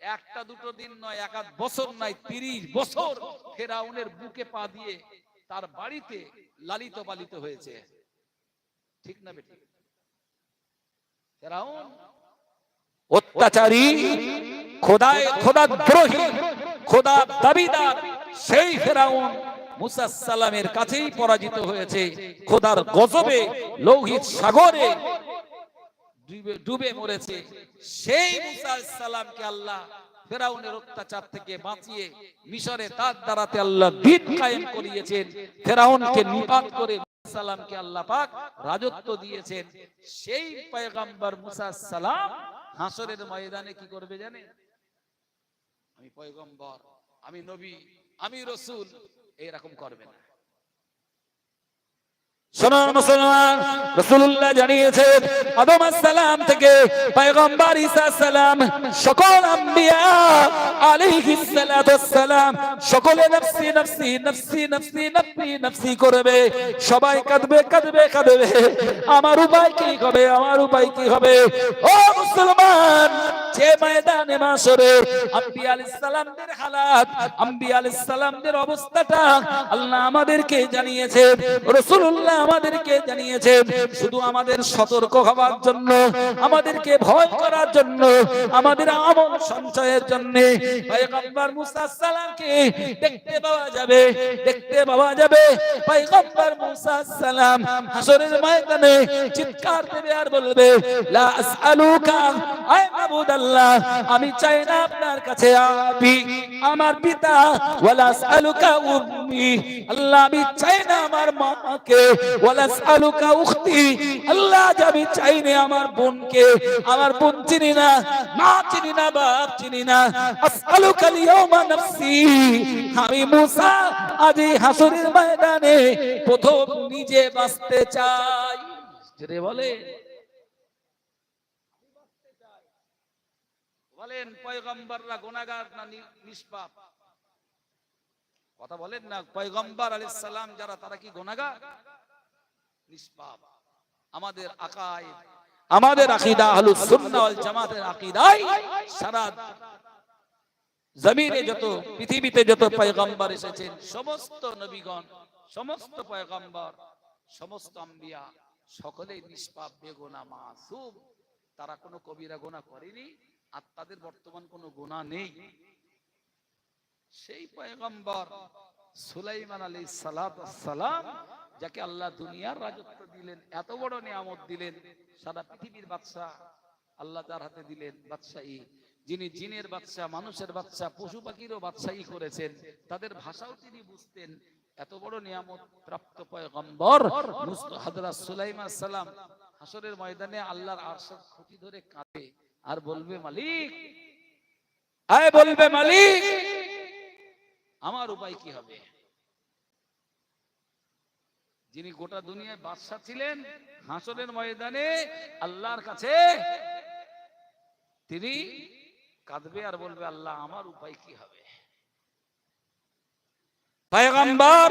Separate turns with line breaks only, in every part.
একটা দুটো দিন নয়, এক বছর নয়, তিরিশ বছর ফেরাউনের বুকে পা দিয়ে তার বাড়িতে লালিত পালিত হয়েছে। ঠিক না বেটি ফেরাউন অত্যাচারী, খোদায় খোদা দ্রোহী খোদা দাবিদার, সেই ফেরাউন মুসা সালামের কাছেই পরাজিত হয়েছে। খোদার গজবে, লৌহিত সাগরে ডুবে মরেছে। সেই সালামকে আল্লাহ ফেরাউনের অত্যাচার থেকে বাঁচিয়ে, মিশরে তার দ্বারাতে আল্লাহ দিন কায়েম করিয়েছেন। ফেরাউনকে নিপাত করে সালামকে আল্লাহ পাক রাজত্ব দিয়েছেন। সেই পয়গাম্বর মুসা সালাম হাসরের ময়দানে কি করবে জানে আমি পয়গম্বর, আমি নবী, আমি রসুল, এইরকম করবে না।
শোনার মুসলমান রসুল্লাহ আদম সালাম থেকে সালাম সকল সকলে করবে। সবাই কাঁদবে কাঁদবে কাঁদবে। আমার উপায় কি হবে? আমার উপায় কি হবে? ও মুসলমান যে ময়দানে মাসরে আম্বিয়া আলাইহিস সালামদের হালাত আম্বিয়া আলাইহিস সালামদের অবস্থাটা আল্লাহ আমাদেরকে জানিয়েছে, রাসূলুল্লাহ আমাদেরকে জানিয়েছে, শুধু আমাদের সতর্ক হওয়ার জন্য, আমাদেরকে ভয় করার জন্য, আমাদের আমল সঞ্চয়ের জন্য পয়গম্বর মুসা সালামকে দেখতে পাওয়া যাবে, দেখতে পাওয়া যাবে। পয়গম্বর মুসা সালাম হাসরের ময়দানে চিৎকার দেবে আর বলবে, লা আসআলুকা আল্লাহ, আমি চাই না আপনার কাছে আমার পিতা উম্মি। আল্লাহ, আমি চাই না আমার মাকে ওয়ালা আসআলুকা উখতি। আল্লাহ আমি চাই না আমার বোনকে। আমার বোন চিনি না, মা চিনি না, বাপ চিনি না। আসআলুকা নাফসি। আমি মুসা হাসরের ময়দানে প্রথম নিজে বাঁচতে চাই। বলে
বলেন, পয়গম্বররা গুনাহগার না নিষ্পাপ? কথা বলেন না, পয়গম্বর আলাইহিস সালাম যারা, তারা কি গুনাহগার নিষ্পাপ। আমাদের আকায়,
আমাদের আকীদা আহলুস সুন্নাহ জামাতের আকীদায় সারা জমিনে যত, পৃথিবীতে যত পয়গম্বর এসেছেন,
সমস্ত নবীগণ, সমস্ত পয়গম্বর, সমস্ত আম্বিয়া, সকলেই নিষ্পাপ, বেগুনা, মাসুম। তারা কোনো কবিরা গোনা করেনি। আর তাদের বর্তমান কোনো গোনা নেই। সেই পয়গম্বর সুলাইমান আলী সালাম, যাকে আল্লাহ দুনিয়ার রাজত্ব দিলেন, এত বড় নিয়ামত দিলেন, সারা পৃথিবীর বাদশাহ আল্লাহ তার হাতে দিলেন বাদশাহী। যিনি জিনের বাদশা মানুষের বাদশা পশু পাখিরও বাদশাহী করেছেন, তাদের ভাষাও তিনি বুঝতেন। এত বড় নিয়ামত প্রাপ্ত পয়গম্বর হযরত সুলাইমান সালাম হাসরের ময়দানে আল্লাহর আরশের খুঁটি ধরে কাঁদে। আর বলবে মালিক।
আয় বলবে মালিক।
আমার উপায় কি হবে? যিনি গোটা দুনিয়ায় বাদশাহ ছিলেন হাসরের ময়দানে আল্লাহর কাছে তিনি কাঁদবে আর বলবে আল্লাহ আমার উপায় কি হবে?
পয়গম্বর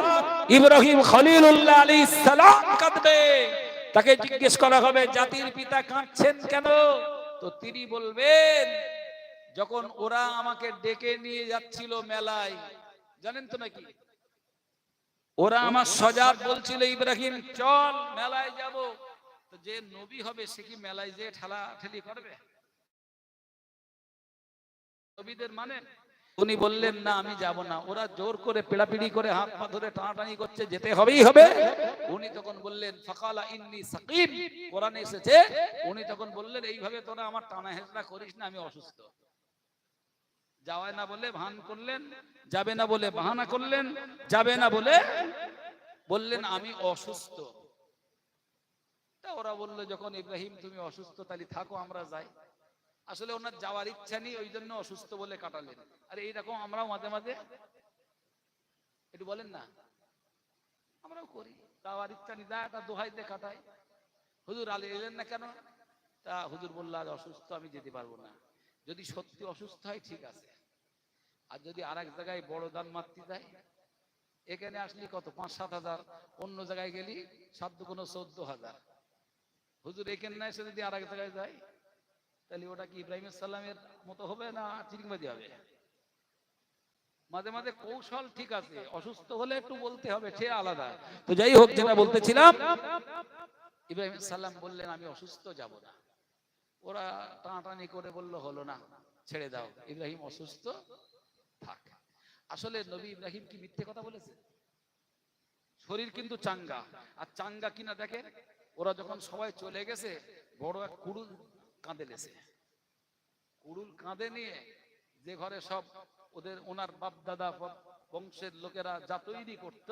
ইব্রাহিম খলিলুল্লাহ আলাইহিস সালাম কাঁদবে। তাকে জিজ্ঞেস করা হবে
জাতির পিতা কাঁদছেন কেন? তো তিনি বলবেন, যখন ওরা আমাকে ডেকে নিয়ে যাচ্ছিল মেলায়, জানেন তো নাকি? ওরা আমার সজাগ বলছিল, ইব্রাহিম, চল মেলায় যাব। যে নবী হবে, সে কি মেলায় যে ঠেলা ঠেলি করবে? নবীদের মানে উনি বললেন, না, আমি যাব না। ওরা জোর করে পেড়াপিড়ি করে হাত পা ধরে টানাটানি করছে, যেতে হবেই হবে। উনি তখন বললেন, ফাকালা ইন্নি সাকিব কোরআনে এসেছে, উনি তখন বললেন, এইভাবে তোরা আমার টানা হেঁচড়া করিস না, আমি অসুস্থ। যাওয়ায় না বলে ভান করলেন, যাবে না বলে বাহানা করলেন, যাবে না বলে বললেন, আমি অসুস্থ। তা ওরা বলল, যখন ইব্রাহিম তুমি অসুস্থ, তাহলে থাকো, আমরা যাই। আসলে ওনার যাওয়ার ইচ্ছা নেই ওই জন্য অসুস্থ বলে কাটালেন। আর এইরকম আমরাও মাঝে মাঝে একটু বলেন না। আমরাও করি। যাওয়ার ইচ্ছা নেই দা দোহাইতে কাটাই। হুজুর আলী এলেন না কেন? তা হুজুর বলল, আজ অসুস্থ, আমি যেতে পারব না। যদি সত্যি অসুস্থ হয়, ঠিক আছে। আর যদি আর এক জায়গায় বড় দান মাতৃ দেয়, এখানে আসলি কত? পাঁচ, সাত হাজার। অন্য জায়গায় গেলি সাত কোনো চোদ্দ হাজার। হুজুর এখানে না এসে যদি আর এক জায়গায় যায় তাহলে ওটা কি ইব্রাহিম সাল্লামের মতো হবে না হবে? মাঝে মাঝে কৌশল ঠিক আছে, অসুস্থ হলে একটু বলতে হবে, সে আলাদা। তো যাই হোক, যেটা বলতেছিলাম, ইব্রাহিম সাল্লাম বললেন, আমি অসুস্থ, যাব না। ওরা টানাটানি করে বলল, হলো না, ছেড়ে দাও। ইব্রাহিম অসুস্থ, থাক। আসলে নবী ইব্রাহিম কি মিথ্যে কথা বলেছে? শরীর কিন্তু চাঙ্গা, আর চাঙ্গা কিনা দেখে ওরা যখন সবাই চলে গেছে, বড় এক কুড়ুল কাঁদে লেছে। কুড়ুল কাঁদে নিয়ে যে ঘরে সব ওদের ওনার বাপ দাদা বংশের লোকেরা যা তৈরি করত,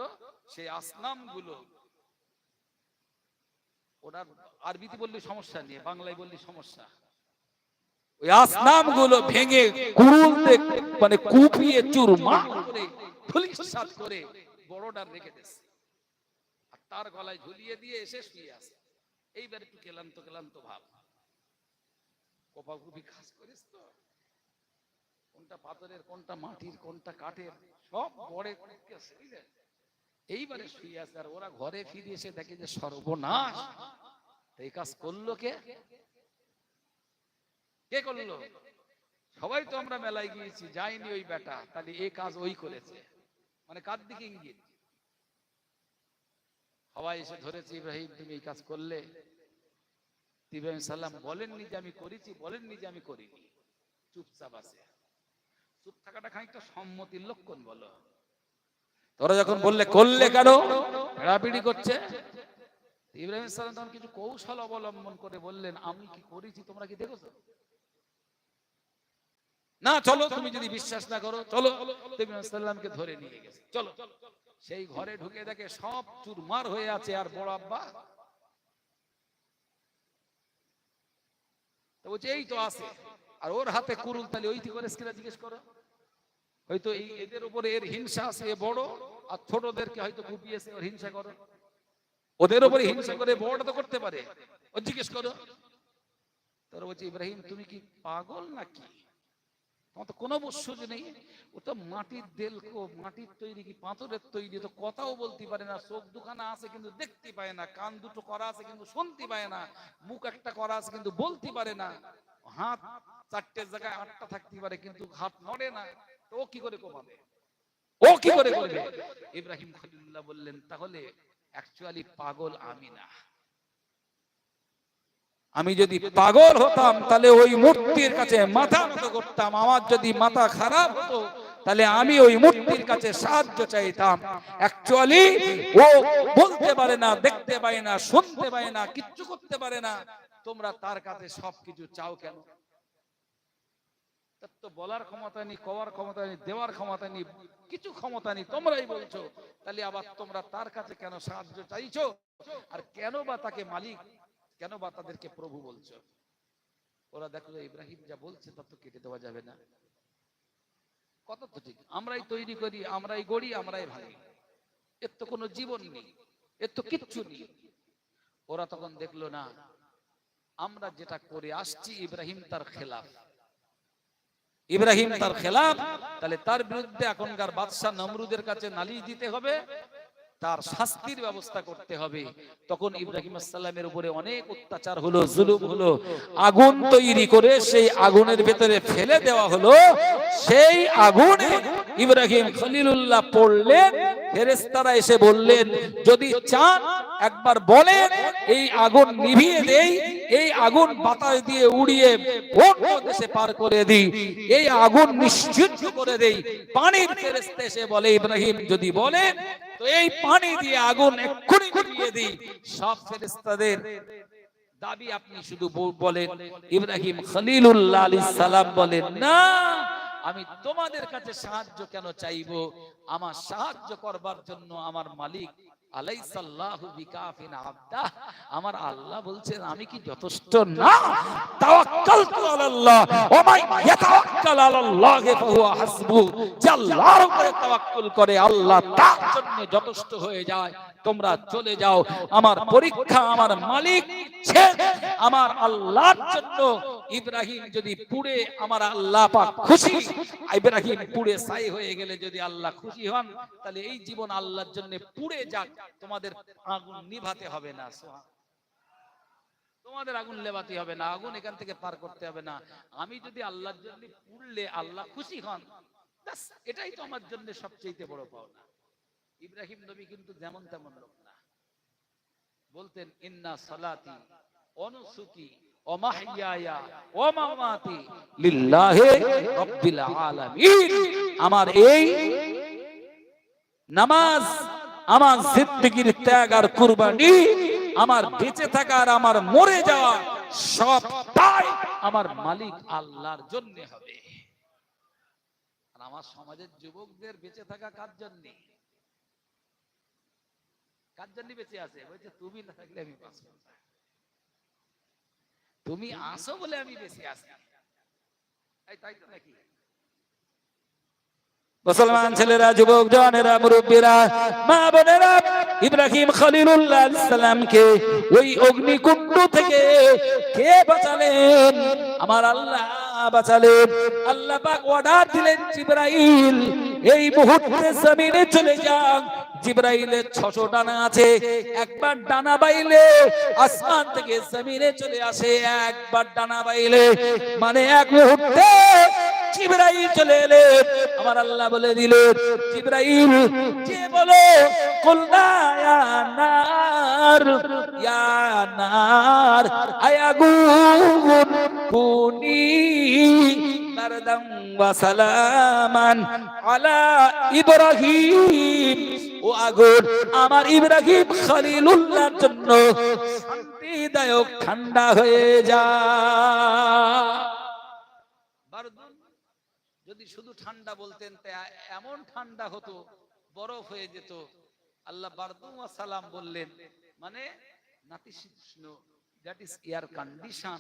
সেই আসনামগুলো ওনার আরবিতে বললি সমস্যা নিয়ে বাংলায় বললি সমস্যা।
ওই আসনামগুলো ভেঙে মানে কুপিয়ে
করে ধুলিসাৎ করে রেখে দিয়েছে। তার গলায় ঝুলিয়ে দিয়ে এসে শুয়ে আছে। এইবার একটু ক্লান্ত ক্লান্ত ভাব। কপাকুপি কাজ করিস তো। কোনটা পাথরের, কোনটা মাটির, কোনটা কাঠের, সব বুঝলে? এইবারে শুয়ে আছে আর ওরা ঘরে ফিরে এসে দেখে যে সর্বনাশ। এই কাজ করল কে? কে করল? সবাই তো আমরা মেলায় গিয়েছি, যাইনি ওই বেটা। তাহলে এই কাজ ওই করেছে। মানে কার দিকে ইঙ্গিত? সবাই এসে ধরেছে, ইব্রাহিম, তুমি এই কাজ করলে? ইব্রাহিম সাল্লাম বলেননি যে আমি করেছি বলেননি যে আমি করিনি। চুপচাপ আছে। চুপ থাকাটা খানিকটা সম্মতির লক্ষণ বলো।
তোরা যখন বললে করলে কেন?
পেড়াপিড়ি করছে? ইব্রাহিম সাল্লাম তখন কিছু কৌশল অবলম্বন করে বললেন আমি কি করেছি তোমরা কি দেখেছ? না চলো তুমি যদি বিশ্বাস না করো চলো। ইব্রাহিম সাল্লামকে ধরে নিয়ে গেছে। চলো। সেই ঘরে ঢুকে দেখে সব চুরমার হয়ে আছে আর বড় আব্বা। তো বলছে, এই তো আছে। আর ওর হাতে কুরুল তাহলে ওই করে স্কিরা জিজ্ঞেস করো? হয়তো এই এদের উপরে এর হিংসা আছে বড়, আর ছোটদেরকে হয়তো কুপিয়েছে ওর হিংসা করো। ওদের উপরে হিংসা করে বড়টা তো করতে পারে। ও জিজ্ঞেস করো। তোর বলছে, ইব্রাহিম, তুমি কি পাগল নাকি? তোমার তো কোনো নেই। ও তো মাটির দেলকো মাটির তৈরি কি পাথরের তৈরি? তো কথাও বলতে পারে না, চোখ দুখানা আছে কিন্তু দেখতে পায় না, কান দুটো করা আছে কিন্তু শুনতে পায় না, মুখ একটা করা আছে কিন্তু বলতে পারে না। হাত চারটে জায়গায় আটটা থাকতে পারে কিন্তু হাত নড়ে না, তো ও কি করে কমাবে? ও কি করে ইব্রাহিম খলিলুল্লাহ বললেন, তাহলে অ্যাকচুয়ালি পাগল আমি না।
আমি যদি পাগল হতাম, তাহলে ওই মূর্তির কাছে মাথা নত করতাম, আমার যদি মাথা খারাপ হতো, তাহলে আমি ওই মূর্তির কাছে সাহায্য চাইতাম। অ্যাকচুয়ালি ও বলতে পারে না, দেখতে পায় না, শুনতে পায় না, কিচ্ছু করতে পারে না।
তোমরা তার কাছে সবকিছু চাও কেন? বলার ক্ষমতা নেই, কওয়ার ক্ষমতা নেই, দেওয়ার ক্ষমতা নেই, কিছু ক্ষমতা নেই, তোমরাই বলছো। তাহলে আবার তোমরা তার কাছে কেন সাহায্য চাইছো? আর কেন বা তাকে মালিক কেন বা তাদেরকে প্রভু বলছো? ওরা দেখল ইব্রাহিম যা বলছে তা তো কেটে দেওয়া যাবে না। কত তো ঠিক, আমরাই তৈরি করি, আমরাই গড়ি, আমরাই ভাঙি। এর তো কোনো জীবন নেই, এর তো কিচ্ছু নেই। ওরা তখন দেখল না, আমরা যেটা করে আসছি ইব্রাহিম তার খেলাফ। ইব্রাহিম তার খেলাফ, তাহলে তার বিরুদ্ধে এখনকার বাদশাহ নমরুদের কাছে নালিশ দিতে হবে। তার শাস্তির ব্যবস্থা করতে হবে। তখন ইব্রাহিম আসসালামের উপরে অনেক অত্যাচার হলো, জুলুম হলো। আগুন তৈরি করে সেই আগুনের ভেতরে ফেলে দেওয়া হলো। সেই আগুনে ইব্রাহিম খলিলুল্লাহ পড়লেন ফেরেস্তারা এসে বললেন, যদি চান, একবার বলেন, এই আগুন নিভিয়ে দেই এই আগুন বাতাস দিয়ে উড়িয়ে অন্য দেশে পার করে দিই। এই আগুন নিশ্চিত করে দেই। পানির ফেরেশতা এসে বলে, ইব্রাহিম, যদি বলেন তো এই পানি দিয়ে আগুন এক্ষুনি নিভিয়ে দিই। সব ফেরেশতাদের দাবি আপনি শুধু বলেন। ইব্রাহিম খলিলুল্লাহ আলাইহিস সালাম বলেন, না, আমি তোমাদের কাছে সাহায্য কেন চাইব? আমার সাহায্য করবার জন্য আমার মালিক আমার আল্লাহ বলছেন, আমি কি যথেষ্ট না? যথেষ্ট হয়ে যায়। তোমরা চলে যাও। আমার পরীক্ষা আমার মালিক আমার আল্লাহর জন্য ইব্রাহিম যদি পুড়ে আমার আল্লাহ পাক খুশি, ইব্রাহিম পুড়ে হয়ে গেলে যদি আল্লাহ খুশি হন, তাহলে এই জীবন আল্লাহর জন্য পুড়ে যাক, তোমাদের আগুন নিভাতে হবে না তোমাদের আগুন লেবাতে হবে না, আগুন এখান থেকে পার করতে হবে না। আমি যদি আল্লাহর জন্য পুড়লে আল্লাহ খুশি হন এটাই তো আমার জন্য সবচেয়ে বড় পাওনা। ইব্রাহিম নবী কিন্তু যেমন তেমন লোক না। বলতেন, ইন্না সালাতি অনুসুকি আমার এই নামাজ, আমার জিন্দেগির ত্যাগ আর কুরবানি, আমার বেঁচে থাকা আর আমার মরে যাওয়া সবটাই আমার মালিক আল্লাহর জন্য হবে। আর আমার সমাজের যুবকদের বেঁচে থাকা কার জন্য? কার জন্য বেঁচে আছে? বলছে, তুমি না থাকলে আমি বাঁচব। তুমি আসো বলে আমি আছি। এই, তাই তো নাকি?
মুসলমান ছেলেরা, যুবক জনেরা মুরব্বীরা, মা বোনেরা, ইব্রাহিম খলিলুল্লাহ সালামকে ওই অগ্নিকুণ্ড থেকে কে বাঁচালেন? আমার আল্লাহ বাঁচালেন আল্লাহ পাক অর্ডার দিলেন জিব্রাইল, এই মুহূর্তে জমিনে চলে যান। জিব্রাইলের ছশো ডানা আছে, একবার ডানা বাইলে, আসমান থেকে জমিনে চলে আসে, একবার ডানা বাইলে। মানে এক মুহূর্তে জিব্রাইল চলে এলেন আমার আল্লাহ বলে দিলেন জিব্রাইল, যে বলো কুলনা ইয়া নার ইয়া নার আয়াগুন কুনি বারদাম সালামান আলা ইব্রাহিম। ও আগুন আমার ইব্রাহিম খলিলুল্লাহর জন্য শান্তিদায়ক ঠান্ডা হয়ে যা।
যদি শুধু ঠান্ডা বলতেন এমন ঠান্ডা হতো, বরফ হয়ে যেত। আল্লাহ বারদুম সালাম বললেন মানে এয়ার কন্ডিশন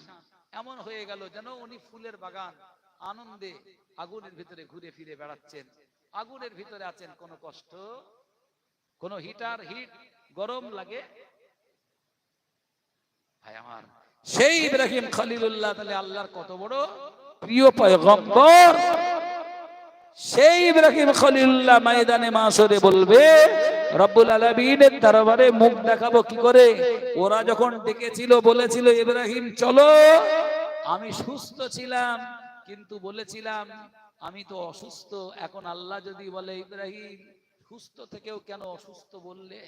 এমন হয়ে গেল যেন উনি ফুলের বাগান, আনন্দে আগুনের ভিতরে ঘুরে ফিরে বেড়াচ্ছেন। আগুনের ভিতরে আছেন, কোনো কষ্ট? কোনো হিটার, হিট, গরম লাগে? ভাই আমার, সেই ইব্রাহিম খলিলুল্লাহ তাহলে আল্লাহর কত বড়
প্রিয় পয়গম্বর? সেই ইব্রাহিম খলিল্লা ময়দানে মাসরে বলবে, রব্বুল আলমিনের দরবারে মুখ দেখাবো কি করে? ওরা যখন ডেকেছিল, বলেছিল, ইব্রাহিম, চলো।
আমি সুস্থ ছিলাম, কিন্তু বলেছিলাম, আমি তো অসুস্থ। এখন আল্লাহ যদি বলে, ইব্রাহিম, সুস্থ থেকেও কেন অসুস্থ বললে?